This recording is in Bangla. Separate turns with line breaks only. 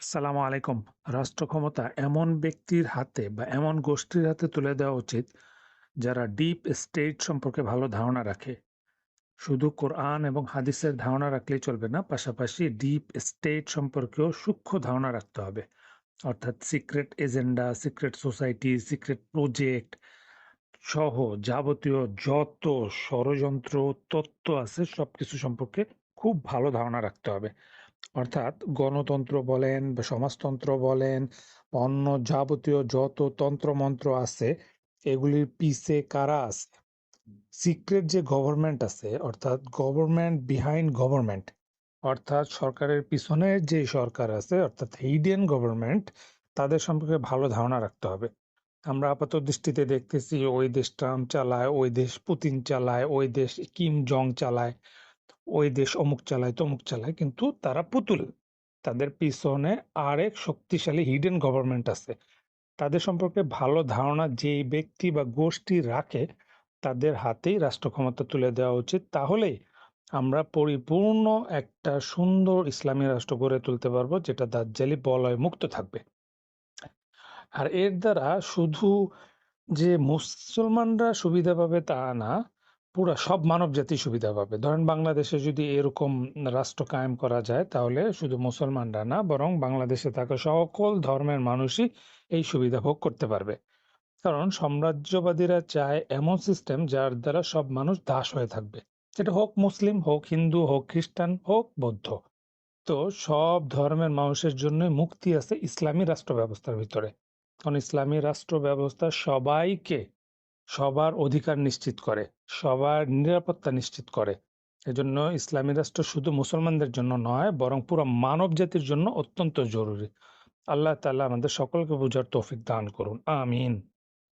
আসসালামু আলাইকুম। রাষ্ট্র ক্ষমতা এমন ব্যক্তির হাতে বা এমন গোষ্ঠীর হাতে তুলে দেওয়া উচিত, যারা ডিপ স্টেট সম্পর্কে ভালো ধারণা রাখে। শুধু কোরআন এবং হাদিসের ধারণা রাখলেই চলবে না, পাশাপাশি ডিপ স্টেট সম্পর্কেও সূক্ষ্ম ধারণা রাখতে হবে। অর্থাৎ secret agenda, secret society, secret project সহ যাবতীয় যত ষড়যন্ত্র, তত্ত্ব আছে সবকিছু সম্পর্কে খুব ভালো ধারণা রাখতে হবে। অর্থাৎ গণতন্ত্র বলেন বা সমাজতন্ত্র বলেন, অন্য যাবতীয় যত তন্ত্রমন্ত্র আছে এগুলির পিছে কারা আছে? সিক্রেট যে গভর্নমেন্ট আছে অর্থাৎ গভর্নমেন্ট বিহাইন্ড গভর্নমেন্ট অর্থাৎ সরকারের পিছনে যে সরকার আছে অর্থাৎ হিডেন গভর্নমেন্ট তাদের সম্পর্কে ভালো ধারণা রাখতে হবে। আমরা আপাত দৃষ্টিতে দেখতেছি ওই দেশ ট্রাম্প চালায়, ওই দেশ পুতিন চালায়, ওই দেশ কিম জং চালায়, ওই দেশ অমুক চালায় তমুক চালায় কিন্তু তারা পুতুল। তাদের পিছনে আরেক শক্তিশালী হিডেন গভর্নমেন্ট আছে। তাদের সম্পর্কে ভালো ধারণা যেই ব্যক্তি বা গোষ্ঠী রাখে তাদের হাতেই রাষ্ট্র ক্ষমতা তুলে দেওয়া উচিত। তাহলেই আমরা পরিপূর্ণ একটা সুন্দর ইসলামী রাষ্ট্র গড়ে তুলতে পারব যেটা দাজ্জালি বলয় মুক্ত থাকবে। আর এর দ্বারা শুধু যে মুসলমানরা সুবিধা পাবে তা না, পুরা সব মানব জাতি সুবিধা পাবে। ধরেন বাংলাদেশে যদি এরকম রাষ্ট্র কায়েম করা যায় তাহলে শুধু মুসলমানরা না বরং বাংলাদেশে থাকা সকল ধর্মের মানুষই এই সুবিধা ভোগ করতে পারবে। কারণ সাম্রাজ্যবাদীরা চায় এমন সিস্টেম যার দ্বারা সব মানুষ দাস হয়ে থাকবে। সেটা হোক মুসলিম, হোক হিন্দু, হোক খ্রিস্টান, হোক বৌদ্ধ। তো সব ধর্মের মানুষের জন্য মুক্তি আছে ইসলামী রাষ্ট্র ব্যবস্থার ভিতরে। কারণ ইসলামী রাষ্ট্র ব্যবস্থা সবাইকে সবার অধিকার নিশ্চিত করে, সবার নিরাপত্তা নিশ্চিত করে। এজন্য ইসলামী রাষ্ট্র শুধু মুসলমানদের জন্য নয়, বরং পুরো মানব জাতির জন্য অত্যন্ত জরুরি। আল্লাহ তালা আমাদের সকলকে বোঝার তৌফিক দান করুন। আমিন।